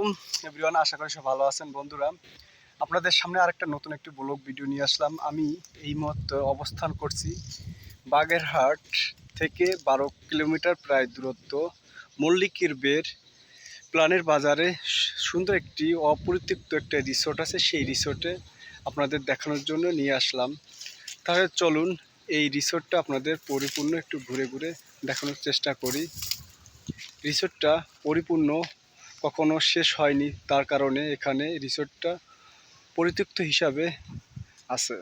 আলাইকুম। এভরিওয়ান, আশা করি সব ভালো আছেন বন্ধুরা। আপনাদের সামনে আরেকটা নতুন একটি ব্লগ ভিডিও নিয়ে আসলাম। আমি এই মুহূর্তে অবস্থান করছি বাগেরহাট থেকে বারো কিলোমিটার প্রায় দূরত্ব মল্লিকের বের প্লানের বাজারে। সুন্দর একটি অপরিত্যক্ত একটা রিসোর্ট আছে। সেই রিসোর্টে আপনাদের দেখানোর জন্য নিয়ে আসলাম। তাহলে চলুন এই রিসোর্টটা আপনাদের পরিপূর্ণ একটু ঘুরে ঘুরে দেখানোর চেষ্টা করি। রিসোর্টটা পরিপূর্ণ কখনো শেষ হয়নি তার কারণে এখানে রিসোর্টটা পরিত্যক্ত হিসাবে আছে।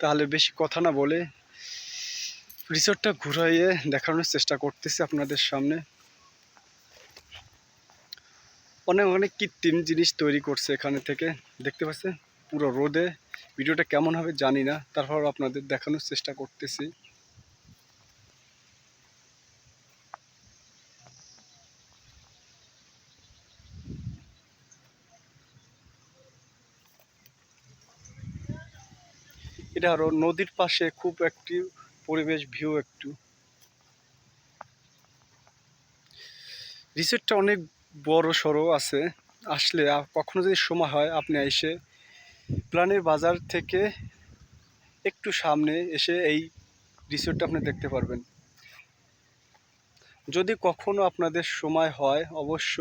তাহলে বেশি কথা না বলে রিসোর্টটা ঘুরাইয়ে দেখানোর চেষ্টা করতেছি আপনাদের সামনে। অনেক অনেক কৃত্রিম জিনিস তৈরি করছে এখানে থেকে। দেখতে পাচ্ছেন? পুরো রোদে। ভিডিওটা কেমন হবে জানি না। তারপর আপনাদের দেখানোর চেষ্টা করতেছি। এটা আরও নদীর পাশে খুব একটি পরিবেশ ভিউ একটু। রিসোর্টটা অনেক বড় সড়ো আছে। আসলে কখনো যদি সময় হয়, আপনি এসে প্লানের বাজার থেকে একটু সামনে এসে এই রিসোর্টটা আপনি দেখতে পারবেন। যদি কখনো আপনাদের সময় হয়, অবশ্য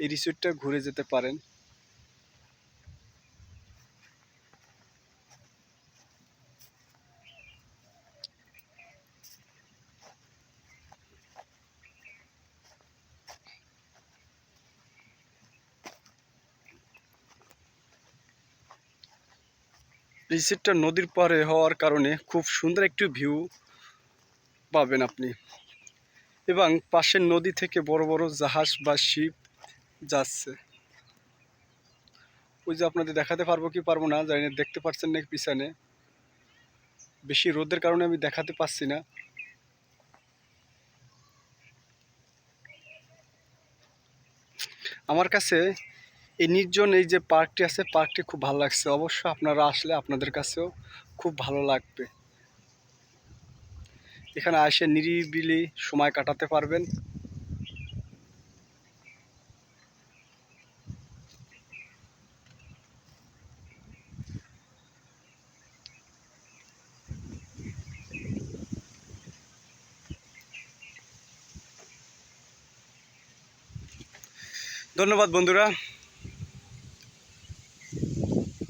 এই রিসোর্টটা ঘুরে যেতে পারেন। রিসোর্টটা নদীর পাড়ে হওয়ার কারণে খুব সুন্দর একটি ভিউ পাবেন আপনি। এবং পাশের নদী থেকে বড় বড় জাহাজ বা শিপ যাচ্ছে। ওই যে আপনাদের দেখাতে পারব কি পারব না, জানি না, দেখতে পাচ্ছেন নাকি পিছনে? বেশি রোদের কারণে আমি দেখাতে পাচ্ছি না। আমার কাছে এই নির্জন এই যে পার্কটি আছে, পার্কটি খুব ভালো লাগছে। অবশ্য আপনারা আসলে আপনাদের কাছেও খুব ভালো লাগবে। এখানে এসে নিরিবিলি সময় কাটাতে পারবেন। ধন্যবাদ বন্ধুরা।